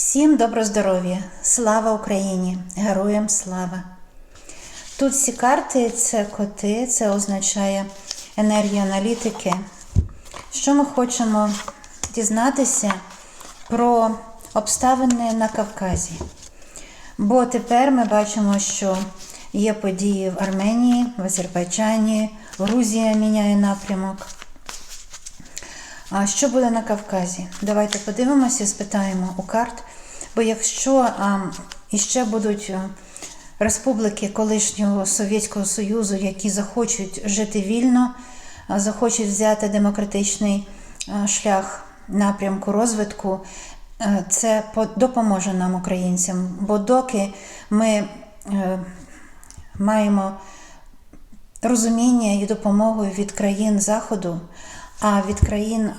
Всім добро здоров'я! Слава Україні! Героям слава! Тут всі карти це коти, це означає енергію аналітики. Що ми хочемо дізнатися про обставини на Кавказі? Бо тепер ми бачимо, що є події в Арменії, в Азербайджані, Грузія міняє напрямок. А що буде на Кавказі? Давайте подивимося, спитаємо у карт. Бо якщо іще будуть республіки колишнього Совєтського Союзу, які захочуть жити вільно, захочуть взяти демократичний шлях напрямку розвитку, е, це допоможе нам, українцям. Бо доки ми е, маємо розуміння і допомогу від країн Заходу, а від країн,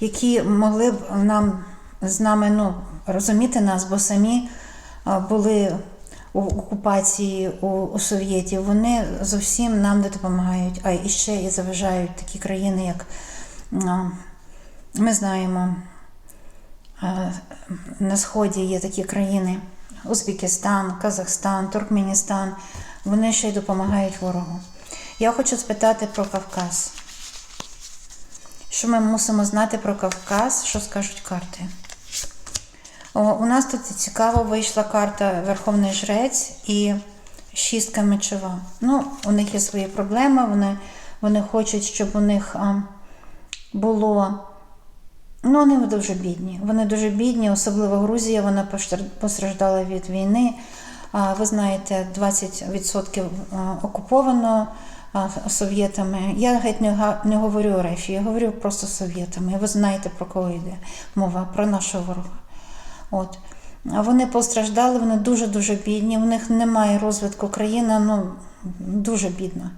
які могли б нам з нами ну, розуміти нас, бо самі були у окупації у, у Совєтів, вони зовсім нам не допомагають, а і ще і заважають такі країни, як ми знаємо, на Сході є такі країни Узбекистан, Казахстан, Туркменістан. Вони ще й допомагають ворогу. Я хочу спитати про Кавказ. Що ми мусимо знати про Кавказ, що скажуть карти? У нас тут цікаво вийшла карта Верховний Жрець і шістка мечова. Ну, у них є свої проблеми, вони, вони хочуть, щоб у них було. Ну, вони дуже бідні. Вони дуже бідні, особливо Грузія, вона постраждала від війни. Ви знаєте, 20% окуповано совєтами. Я геть не, га- не говорю РФ, я говорю просто совєтами. Ви знаєте, про кого йде мова, про нашого ворога. От. Вони постраждали, вони дуже-дуже бідні, в них немає розвитку країни, ну дуже бідна.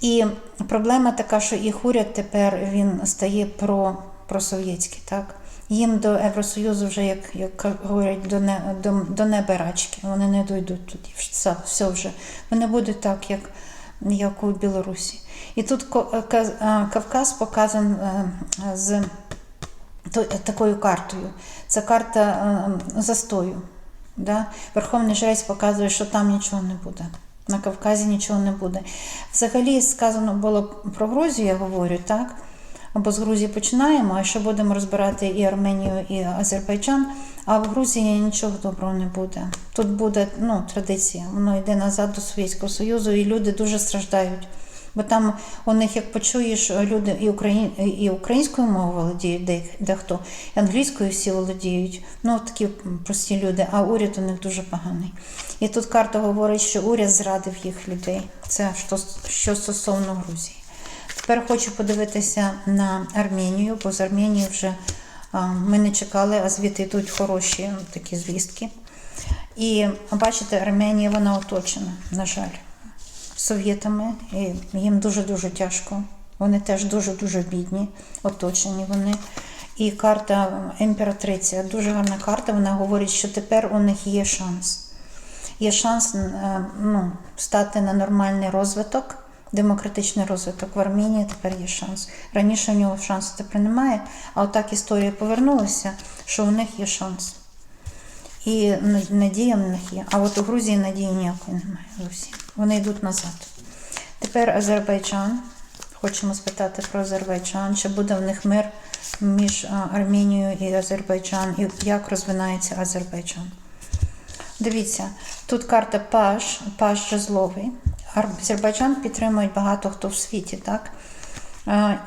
І проблема така, що їх уряд тепер він стає про, просовєтський, так? Їм до Євросоюзу вже, як, як говорять, до, не, до, до неба рачки. Вони не дійдуть туди. Все, все вже. Вони будуть так, як, як у Білорусі. І тут Ко- Кавказ показан е, з такою картою. Це карта е, застою. Да? Верховний жрець показує, що там нічого не буде. На Кавказі нічого не буде. Взагалі сказано було про Грузію, я говорю, так? Або з Грузії починаємо, а ще будемо розбирати і Арменію, і Азербайджан. А в Грузії нічого доброго не буде. Тут буде ну, традиція, воно йде назад до Совєтського Союзу, і люди дуже страждають. Бо там у них, як почуєш, люди і, україн... і українською мовою володіють де- дехто, і англійською всі володіють. Ну, такі прості люди, а уряд у них дуже поганий. І тут карта говорить, що уряд зрадив їх людей. Це що, що стосовно Грузії. Тепер хочу подивитися на Арменію, бо з Арменії вже ми не чекали, а звідти йдуть хороші такі звістки. І бачите, Арменія вона оточена, на жаль совєтами, і їм дуже-дуже тяжко. Вони теж дуже-дуже бідні, оточені вони. І карта імператриця, дуже гарна карта. Вона говорить, що тепер у них є шанс. Є шанс е, ну, стати на нормальний розвиток, демократичний розвиток в Арменії тепер є шанс. Раніше у нього шансу тепер немає, а отак історія повернулася, що у них є шанс. І надія в них є. А от у Грузії надії ніякої немає зовсім. Вони йдуть назад. Тепер Азербайджан. Хочемо спитати про Азербайджан. Чи буде в них мир між Армінією і Азербайджан, і як розвинається Азербайджан? Дивіться, тут карта Паш, Паш Жезловий. Азербайджан підтримують багато хто в світі, так?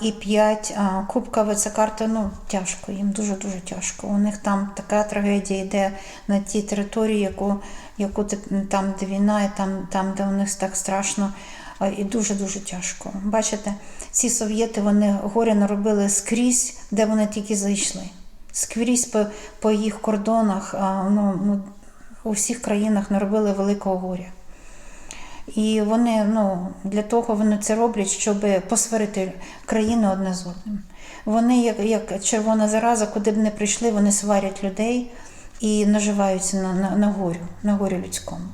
І п'ять а, кубкова це карта, ну, тяжко, їм дуже-дуже тяжко. У них там така трагедія йде на тій території, яку, яку там, де війна, і там, там, де у них так страшно, і дуже-дуже тяжко. Бачите, ці совєти вони горя наробили скрізь, де вони тільки зайшли. Скрізь по, по їх кордонах, ну, ну, у всіх країнах наробили великого горя. І вони ну, для того вони це роблять, щоб посварити країни одне з одним. Вони, як, як червона зараза, куди б не прийшли, вони сварять людей і наживаються на, на, на горю, на горю людському.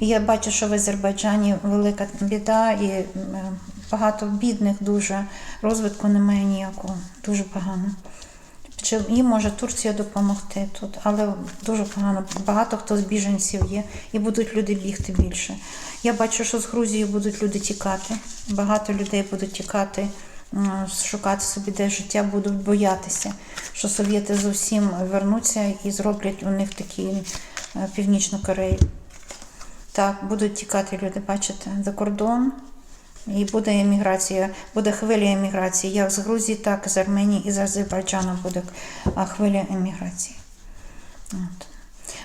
І я бачу, що в Азербайджані велика біда і е, багато бідних дуже, розвитку немає ніякого, дуже погано. Чи їм може Турція допомогти тут, але дуже погано. Багато хто з біженців є, і будуть люди бігти більше. Я бачу, що з Грузії будуть люди тікати. Багато людей будуть тікати, шукати собі де життя, будуть боятися, що совєти зовсім вернуться і зроблять у них такі е, північну Корею. Так, будуть тікати люди, бачите, за кордон. І буде еміграція, буде хвиля еміграції. Як з Грузії, так і з Арменії і з Азербайджану буде хвиля еміграції. От.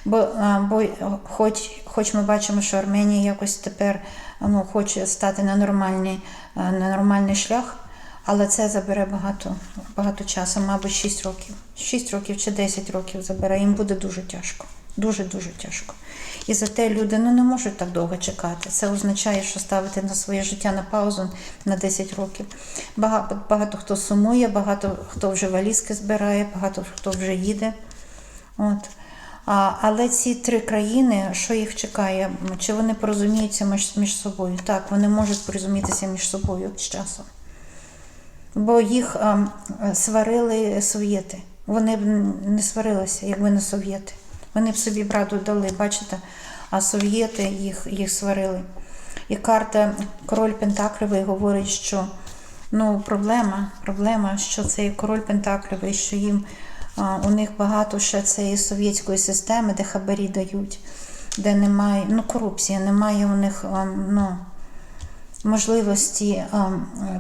Бо, бо хоч, хоч ми бачимо, що Арменія якось тепер ну, хоче стати на нормальний, на нормальний шлях, але це забере багато, багато часу, мабуть, 6 років. 6 років чи 10 років забере. Їм буде дуже тяжко. Дуже-дуже тяжко. І зате люди ну, не можуть так довго чекати. Це означає, що ставити на своє життя на паузу на 10 років. Багато, багато хто сумує, багато хто вже валізки збирає, багато хто вже їде. От. А, але ці три країни, що їх чекає? Чи вони порозуміються між, між собою? Так, вони можуть порозумітися між собою з часом. Бо їх а, сварили совєти. Вони б не сварилися, якби не совєти. Вони б собі браду дали, бачите, а совєти їх, їх сварили. І карта король Пентаклевий говорить, що ну, проблема, проблема, що цей король Пентаклевий, що їм а, у них багато ще цієї совєтської системи, де хабарі дають, де немає, ну, корупція, немає у них а, ну, можливості а,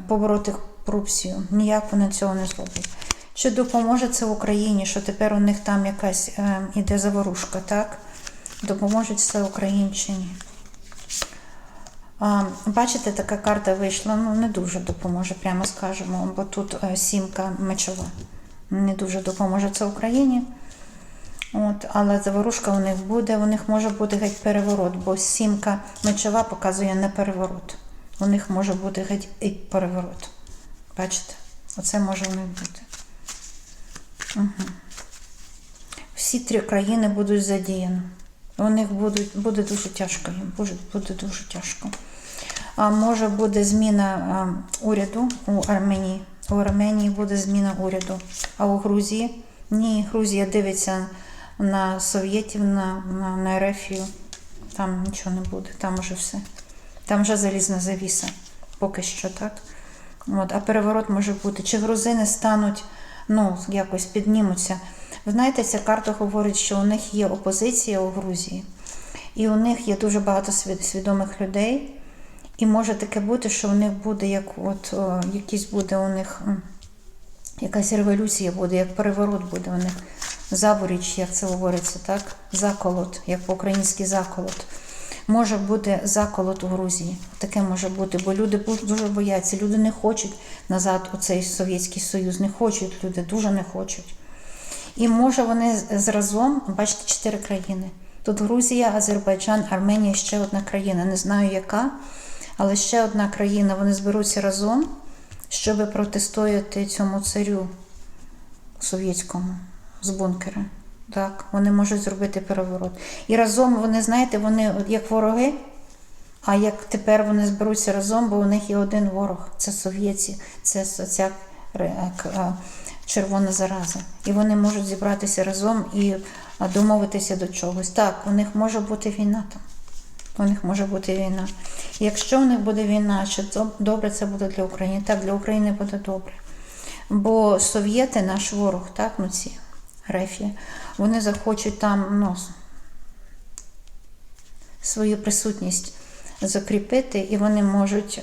побороти корупцію. Ніяк вони цього не зроблять. Чи допоможе це Україні, що тепер у них там якась е, іде заворушка, так? Допоможе це Україні чи ні? А, бачите, така карта вийшла, ну не дуже допоможе, прямо скажемо, бо тут е, сімка мечова. Не дуже допоможе це Україні. От, але заворушка у них буде, у них може бути геть переворот, бо сімка мечова показує не переворот. У них може бути геть і переворот. Бачите? Оце може у них бути. Угу. Всі три країни будуть задіяні. У них будуть, буде дуже тяжко їм, буде, буде дуже тяжко. А може буде зміна уряду у Арменії. У Арменії буде зміна уряду. А у Грузії ні, Грузія дивиться на Совєтів, на, на, на Ерефію. Там нічого не буде, там вже все. Там вже залізна завіса. Поки що так. От, а переворот може бути. Чи грузини стануть, ну, якось піднімуться. Ви знаєте, ця карта говорить, що у них є опозиція у Грузії, і у них є дуже багато свідомих людей. І може таке бути, що у них буде як от о, якийсь буде у них якась революція буде, як переворот буде у них. Заворіч, як це говориться, так? Заколот, як по-українськи заколот. Може бути заколот у Грузії. Таке може бути, бо люди дуже бояться. Люди не хочуть назад у цей Совєтський Союз. Не хочуть люди, дуже не хочуть. І може вони зразом, бачите, чотири країни. Тут Грузія, Азербайджан, Арменія, ще одна країна. Не знаю яка, але ще одна країна. Вони зберуться разом, щоб протистояти цьому царю совєтському з бункера. Так, вони можуть зробити переворот. І разом вони, знаєте, вони як вороги, а як тепер вони зберуться разом, бо у них є один ворог це совєтці, це ця к- а, червона зараза. І вони можуть зібратися разом і домовитися до чогось. Так, у них може бути війна там. У них може бути війна. І якщо у них буде війна, чи добре це буде для України? Так, для України буде добре. Бо совєти, наш ворог, так, ну ці рефі, вони захочуть там ну, свою присутність закріпити, і вони можуть,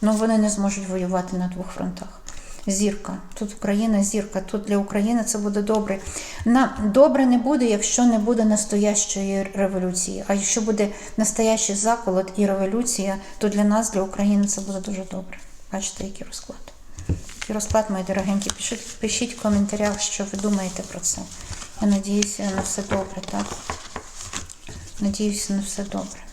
ну вони не зможуть воювати на двох фронтах. Зірка. Тут Україна зірка. Тут для України це буде добре. На добре не буде, якщо не буде настоящої революції. А якщо буде настоящий заколот і революція, то для нас, для України, це буде дуже добре. Бачите, який розклад. Який розклад, мої дорогенькі. Пишіть, пишіть в коментарях, що ви думаєте про це. Я надіюся на все добре, так? Надіюся на все добре.